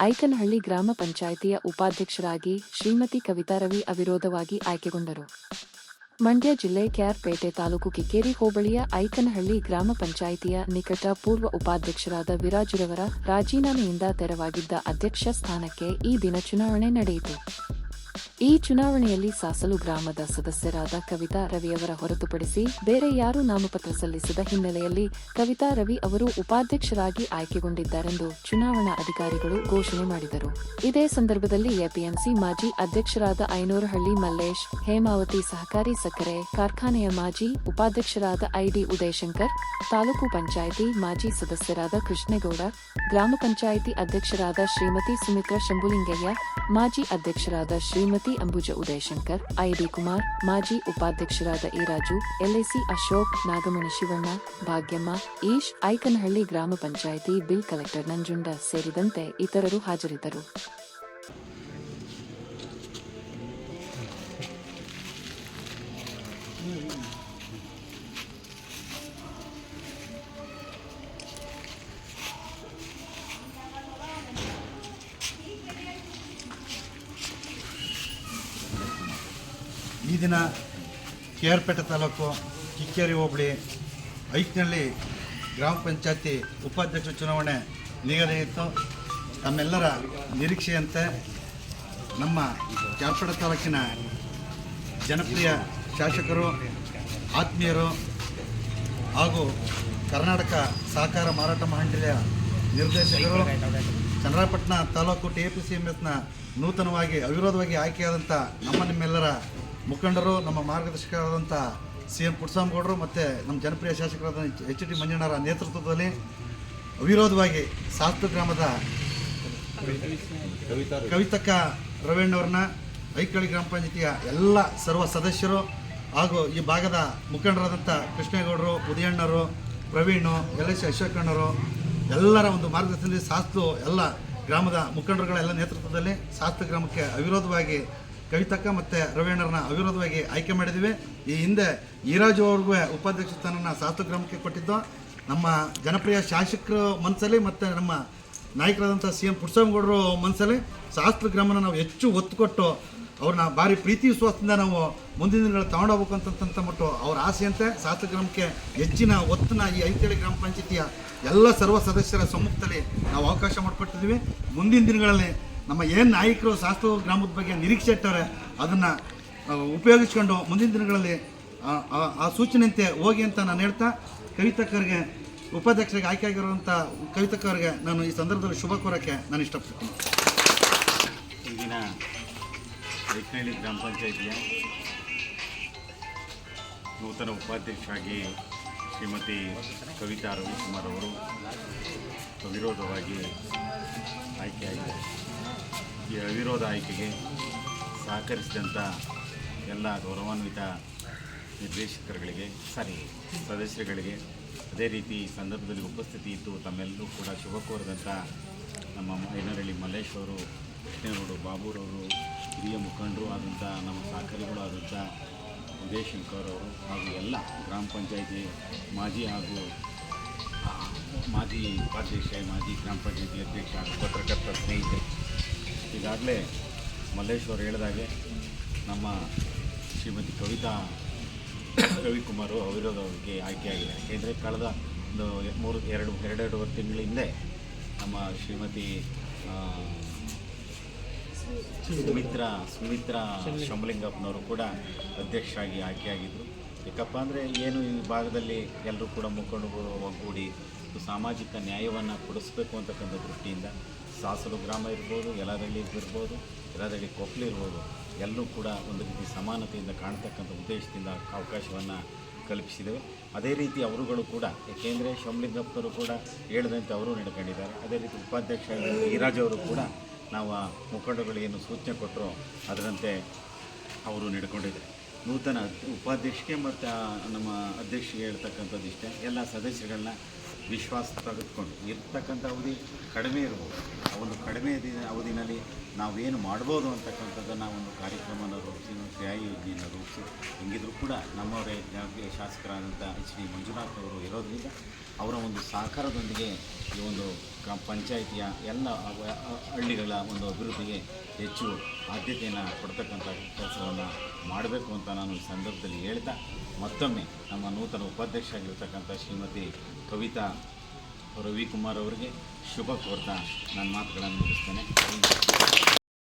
ಐಕನಹಳ್ಳಿ ಗ್ರಾಮ ಪಂಚಾಯಿತಿಯ ಉಪಾಧ್ಯಕ್ಷರಾಗಿ ಶ್ರೀಮತಿ ಕವಿತಾ ರವಿ ಅವಿರೋಧವಾಗಿ ಆಯ್ಕೆಗೊಂಡರು. ಮಂಡ್ಯ ಜಿಲ್ಲೆ ಕೆಆರ್ಪೇಟೆ ತಾಲೂಕು ಕಿಕ್ಕೇರಿ ಹೋಬಳಿಯ ಐಕನಹಳ್ಳಿ ಗ್ರಾಮ ಪಂಚಾಯಿತಿಯ ನಿಕಟ ಪೂರ್ವ ಉಪಾಧ್ಯಕ್ಷರಾದ ವಿರಾಜುರವರ ರಾಜೀನಾಮೆಯಿಂದ ತೆರವಾಗಿದ್ದ ಅಧ್ಯಕ್ಷ ಸ್ಥಾನಕ್ಕೆ ಈ ದಿನ ಚುನಾವಣೆ ನಡೆಯಿತು. ಈ ಚುನಾವಣೆಯಲ್ಲಿ ಸಾಸಲು ಗ್ರಾಮದ ಸದಸ್ಯರಾದ ಕವಿತಾ ರವಿಯವರ ಹೊರತುಪಡಿಸಿ ಬೇರೆ ಯಾರೂ ನಾಮಪತ್ರ ಸಲ್ಲಿಸದ ಹಿನ್ನೆಲೆಯಲ್ಲಿ ಕವಿತಾ ರವಿ ಅವರು ಉಪಾಧ್ಯಕ್ಷರಾಗಿ ಆಯ್ಕೆಗೊಂಡಿದ್ದಾರೆಂದು ಚುನಾವಣಾ ಅಧಿಕಾರಿಗಳು ಘೋಷಣೆ ಮಾಡಿದರು. ಇದೇ ಸಂದರ್ಭದಲ್ಲಿ ಎಪಿಎಂಸಿ ಮಾಜಿ ಅಧ್ಯಕ್ಷರಾದ ಐನೂರಹಳ್ಳಿ ಮಲ್ಲೇಶ್, ಹೇಮಾವತಿ ಸಹಕಾರಿ ಸಕ್ಕರೆ ಕಾರ್ಖಾನೆಯ ಮಾಜಿ ಉಪಾಧ್ಯಕ್ಷರಾದ ಐಡಿ ಉದಯಶಂಕರ್, ತಾಲೂಕು ಪಂಚಾಯಿತಿ ಮಾಜಿ ಸದಸ್ಯರಾದ ಕೃಷ್ಣೇಗೌಡ, ಗ್ರಾಮ ಪಂಚಾಯಿತಿ ಅಧ್ಯಕ್ಷರಾದ ಶ್ರೀಮತಿ ಸುಮಿತ್ರಾ ಶಂಭುಲಿಂಗಯ್ಯ, ಮಾಜಿ ಅಧ್ಯಕ್ಷರಾದ ಶ್ರೀಮತಿ ಅಂಬುಜ ಉದಯಶಂಕರ್, ಐಡಿ ಕುಮಾರ್, ಮಾಜಿ ಉಪಾಧ್ಯಕ್ಷರಾದ ಈರಾಜು ಎಲ್ಎಸಿ ಅಶೋಕ್, ನಾಗಮಣಿ ಶಿವಣ್ಣ, ಭಾಗ್ಯಮ್ಮ, ಈಶ್, ಐಕನಹಳ್ಳಿ ಗ್ರಾಮ ಪಂಚಾಯಿತಿ ಬಿಲ್ ಕಲೆಕ್ಟರ್ ನಂಜುಂಡ ಸೇರಿದಂತೆ ಇತರರು ಹಾಜರಿದ್ದರು. ಈ ದಿನ ಕೆ ಆರ್ ಪೇಟೆ ತಾಲೂಕು ಕಿಕ್ಕೇರಿ ಹೋಬಳಿ ಐಕ್ನಳ್ಳಿ ಗ್ರಾಮ ಪಂಚಾಯತಿ ಉಪಾಧ್ಯಕ್ಷ ಚುನಾವಣೆ ನಿಗದಿಯಿತ್ತು ತಮ್ಮೆಲ್ಲರ ನಿರೀಕ್ಷೆಯಂತೆ ನಮ್ಮ ಕೆ ಆರ್ ತಾಲೂಕಿನ ಜನಪ್ರಿಯ ಶಾಸಕರು, ಆತ್ಮೀಯರು ಹಾಗೂ ಕರ್ನಾಟಕ ಸಹಕಾರ ಮಾರಾಟ ಮಂಡಳಿಯ ನಿರ್ದೇಶಕರು Channarayapatna taluk T A P C M ಎಸ್ನ ನೂತನವಾಗಿ ಅವಿರೋಧವಾಗಿ ಆಯ್ಕೆಯಾದಂಥ ನಮ್ಮ ನಿಮ್ಮೆಲ್ಲರ ಮುಖಂಡರು, ನಮ್ಮ ಮಾರ್ಗದರ್ಶಕರಾದಂಥ ಸಿ ಎಂ ಪುಟ್ಸಾಮಗೌಡರು ಮತ್ತು ನಮ್ಮ ಜನಪ್ರಿಯ ಶಾಸಕರಾದ ಎಚ್ ಡಿ ಮಂಜಣ್ಣವರ ನೇತೃತ್ವದಲ್ಲಿ ಅವಿರೋಧವಾಗಿ ಸಾಸ್ತು ಗ್ರಾಮದ ಕವಿತಕ್ಕ ರವಣ್ಣವ್ರನ್ನ ಐಕಳಿ ಗ್ರಾಮ ಪಂಚಾಯತಿಯ ಎಲ್ಲ ಸರ್ವ ಸದಸ್ಯರು ಹಾಗೂ ಈ ಭಾಗದ ಮುಖಂಡರಾದಂಥ ಕೃಷ್ಣೇಗೌಡರು, ಉದಯಣ್ಣರು, ಪ್ರವೀಣು, ಎಲ್ ಎಸ್ ಅಶೋಕಣ್ಣರು, ಎಲ್ಲರ ಒಂದು ಮಾರ್ಗದರ್ಶನದಲ್ಲಿ ಶಾಸ್ತು ಎಲ್ಲ ಗ್ರಾಮದ ಮುಖಂಡರುಗಳ ಎಲ್ಲ ನೇತೃತ್ವದಲ್ಲಿ ಶಾಸ್ತು ಗ್ರಾಮಕ್ಕೆ ಅವಿರೋಧವಾಗಿ ಕವಿತಕ್ಕ ಮತ್ತು ರವೀಣರನ್ನ ಅವಿರೋಧವಾಗಿ ಆಯ್ಕೆ ಮಾಡಿದ್ದೀವಿ ಈ ಹಿಂದೆ ಈರಾಜು ಅವ್ರಿಗೂ ಉಪಾಧ್ಯಕ್ಷ ಸ್ಥಾನನ ಸಾತು ಕೊಟ್ಟಿದ್ದು. ನಮ್ಮ ಜನಪ್ರಿಯ ಶಾಸಕರ ಮನಸ್ಸಲ್ಲಿ ಮತ್ತು ನಮ್ಮ ನಾಯಕರಾದಂಥ ಸಿ ಎಂ ಪುಟ್ಸ್ವಾಮಿಗೌಡರು ಮನಸ್ಸಲ್ಲಿ ಶಾಸ್ತ್ರ ನಾವು ಹೆಚ್ಚು ಒತ್ತು ಕೊಟ್ಟು ಅವ್ರನ್ನ ಭಾರಿ ಪ್ರೀತಿ ವಿಶ್ವಾಸದಿಂದ ನಾವು ಮುಂದಿನ ದಿನಗಳು ತಗೊಂಡೋಗ್ಬೇಕು ಅಂತಂತ ಮಟ್ಟು ಅವ್ರ ಆಸೆಯಂತೆ ಶಾಸ್ತ್ರ ಹೆಚ್ಚಿನ ಒತ್ತನ ಈ ಐತೇಳಿ ಗ್ರಾಮ ಪಂಚಾಯಿತಿಯ ಎಲ್ಲ ಸರ್ವ ಸದಸ್ಯರ ಸಮ್ಮುಖದಲ್ಲಿ ನಾವು ಅವಕಾಶ ಮಾಡಿಕೊಟ್ಟಿದ್ದೀವಿ. ಮುಂದಿನ ದಿನಗಳಲ್ಲಿ ನಮ್ಮ ಏನು ನಾಯಕರು ಶಾಸ್ತ್ರ ಗ್ರಾಮದ ಬಗ್ಗೆ ನಿರೀಕ್ಷೆ ಇಟ್ಟವ್ರೆ, ಅದನ್ನು ಉಪಯೋಗಿಸ್ಕೊಂಡು ಮುಂದಿನ ದಿನಗಳಲ್ಲಿ, ಆ- ಸೂಚನೆಯಂತೆ ಹೋಗಿ ಅಂತ ನಾನು ಹೇಳ್ತಾ ಕವಿತಕ್ಕರಿಗೆ ಉಪಾಧ್ಯಕ್ಷರಿಗೆ ಆಯ್ಕೆ ಆಗಿರುವಂಥ ಕವಿತಕ್ಕವರಿಗೆ ನಾನು ಈ ಸಂದರ್ಭದಲ್ಲಿ ಶುಭ ಕೋರೋಕ್ಕೆ ನಾನು ಇಷ್ಟಪಡ್ತೀನಿ. ಈಗಿನ ಐಕ್ನಹಳ್ಳಿ ಗ್ರಾಮ ಪಂಚಾಯಿತಿಯ ನೂತನ ಉಪಾಧ್ಯಕ್ಷರಾಗಿ ಶ್ರೀಮತಿ ಕವಿತಾ ರವಿಕುಮಾರ್ ಅವರು ಅವಿರೋಧವಾಗಿ ಆಯ್ಕೆಯಾಗಿದೆ ಈ ಅವಿರೋಧ ಆಯ್ಕೆಗೆ ಸಹಕರಿಸಿದಂಥ ಎಲ್ಲ ಗೌರವಾನ್ವಿತ ನಿರ್ದೇಶಕರುಗಳಿಗೆ, ಸಾರಿ, ಸದಸ್ಯರುಗಳಿಗೆ ಅದೇ ರೀತಿ ಈ ಸಂದರ್ಭದಲ್ಲಿ ಉಪಸ್ಥಿತಿ ಇದ್ದು ತಮ್ಮೆಲ್ಲರೂ ಕೂಡ ಶುಭ ಕೋರಿದಂಥ ನಮ್ಮ ಮೈನರಳ್ಳಿ ಮಲ್ಲೇಶ್ ಅವರು ಕೃಷ್ಣೇಗೌಡರು ಬಾಬೂರವರು, ಹಿರಿಯ ಮುಖಂಡರು ಆದಂಥ ನಮ್ಮ ಸಹಕಾರಿಗಳು ಆದಂಥ ಉದಯಶಂಕರ್ ಅವರು ಹಾಗೂ ಎಲ್ಲ ಗ್ರಾಮ ಪಂಚಾಯಿತಿ ಮಾಜಿ ಹಾಗೂ ಮಾಜಿ ಉಪಾಧ್ಯಕ್ಷ, ಮಾಜಿ ಗ್ರಾಮ ಪಂಚಾಯತಿ ಅಧ್ಯಕ್ಷ ಪತ್ರಕರ್ತ ಸ್ನೇಹಿತರು. ಈಗಾಗಲೇ ಮಲ್ಲೇಶ್ ಅವರು ಹೇಳಿದಾಗೆ ನಮ್ಮ ಶ್ರೀಮತಿ ಕವಿತಾ ರವಿಕುಮಾರು ಅವಿರೋಧವಾಗಿ ಆಯ್ಕೆಯಾಗಿದೆ. ಯಾಕೆಂದರೆ ಕಳೆದ ಒಂದು ಮೂರು, ಎರಡು ಎರಡೆರಡೂವರೆ ತಿಂಗಳ ಹಿಂದೆ ನಮ್ಮ ಶ್ರೀಮತಿ ಸುಮಿತ್ರ ಸುಮಿತ್ರ ಶಂಬಲಿಂಗಪ್ಪನವರು ಕೂಡ ಅಧ್ಯಕ್ಷರಾಗಿ ಆಯ್ಕೆಯಾಗಿದ್ದರು ಯಾಕಪ್ಪ ಅಂದರೆ ಏನು ಈ ಭಾಗದಲ್ಲಿ ಎಲ್ಲರೂ ಕೂಡ ಮುಖಂಡರು ಒಗ್ಗೂಡಿ ಸಾಮಾಜಿಕ ನ್ಯಾಯವನ್ನು ಕೊಡಿಸ್ಬೇಕು ಅಂತಕ್ಕಂಥ ದೃಷ್ಟಿಯಿಂದ ಸಾಸಲು ಗ್ರಾಮ ಇರ್ಬೋದು ಯಲದಳ್ಳಿ ಇರ್ಬೋದು ಯಲದಳ್ಳಿ ಕೊಪ್ಪಲು ಇರ್ಬೋದು ಎಲ್ಲರೂ ಕೂಡ ಒಂದು ರೀತಿ ಸಮಾನತೆಯಿಂದ ಕಾಣ್ತಕ್ಕಂಥ ಉದ್ದೇಶದಿಂದ ಅವಕಾಶವನ್ನು ಕಲ್ಪಿಸಿದ್ದೇವೆ ಅದೇ ರೀತಿ ಅವರುಗಳು ಕೂಡ, ಏಕೆಂದರೆ ಶಿವಲಿಂಗಪ್ಪರು ಕೂಡ ಹೇಳಿದಂತೆ ಅವರು ನಡ್ಕೊಂಡಿದ್ದಾರೆ. ಅದೇ ರೀತಿ ಉಪಾಧ್ಯಕ್ಷ ಈರಾಜ್ ಅವರು ಕೂಡ ನಾವು ಆ ಮುಖಂಡಗಳು ಏನು ಸೂಚನೆ ಕೊಟ್ಟರು, ಅದರಂತೆ ಅವರು ನಡ್ಕೊಂಡಿದ್ದಾರೆ. ನೂತನ ಉಪಾಧ್ಯಕ್ಷಕ್ಕೆ ಮತ್ತು ನಮ್ಮ ಅಧ್ಯಕ್ಷರಿಗೆ ಹೇಳ್ತಕ್ಕಂಥದ್ದು ಇಷ್ಟೇ. ಎಲ್ಲ ಸದಸ್ಯಗಳನ್ನ ವಿಶ್ವಾಸ ತೆಗೆದುಕೊಂಡು ಇರ್ತಕ್ಕಂಥ ಅವಧಿ ಕಡಿಮೆ ಇರ್ಬೋದು. ಆ ಒಂದು ಕಡಿಮೆ ದಿನ ಅವಧಿನಲ್ಲಿ ನಾವೇನು ಮಾಡ್ಬೋದು ಅಂತಕ್ಕಂಥದ್ದನ್ನು ಒಂದು ಕಾರ್ಯಕ್ರಮನ ರೂಪಿಸಿ ಕ್ರಿಯಾ ಯೋಜನೆಯನ್ನು ರೂಪಿಸಿ, ಹೆಂಗಿದ್ರು ಕೂಡ ನಮ್ಮವರೇ ಶಾಸಕರಾದಂಥ ಎಚ್ ಡಿ ಮಂಜುನಾಥ್ ಅವರು ಇರೋದ್ರಿಂದ ಅವರ ಒಂದು ಸಹಕಾರದೊಂದಿಗೆ ಈ ಒಂದು ಗ್ರಾಮ ಪಂಚಾಯಿತಿಯ ಎಲ್ಲ ಹಳ್ಳಿಗಳ ಒಂದು ಅಭಿವೃದ್ಧಿಗೆ ಹೆಚ್ಚು ಆದ್ಯತೆಯನ್ನು ಕೊಡ್ತಕ್ಕಂಥ ಕೆಲಸವನ್ನು ಮಾಡಬೇಕು ಅಂತ ನಾನು ಈ ಸಂದರ್ಭದಲ್ಲಿ ಹೇಳ್ತಾ ಮತ್ತೊಮ್ಮೆ ನಮ್ಮ ನೂತನ ಉಪಾಧ್ಯಕ್ಷರಾಗಿರ್ತಕ್ಕಂಥ ಶ್ರೀಮತಿ ಕವಿತಾ ರವಿಕುಮಾರ್ ಅವರಿಗೆ ಶುಭ ಕೋರ್ತಾ ನನ್ನ ಮಾತುಗಳನ್ನು ಮುಗಿಸ್ತೇನೆ.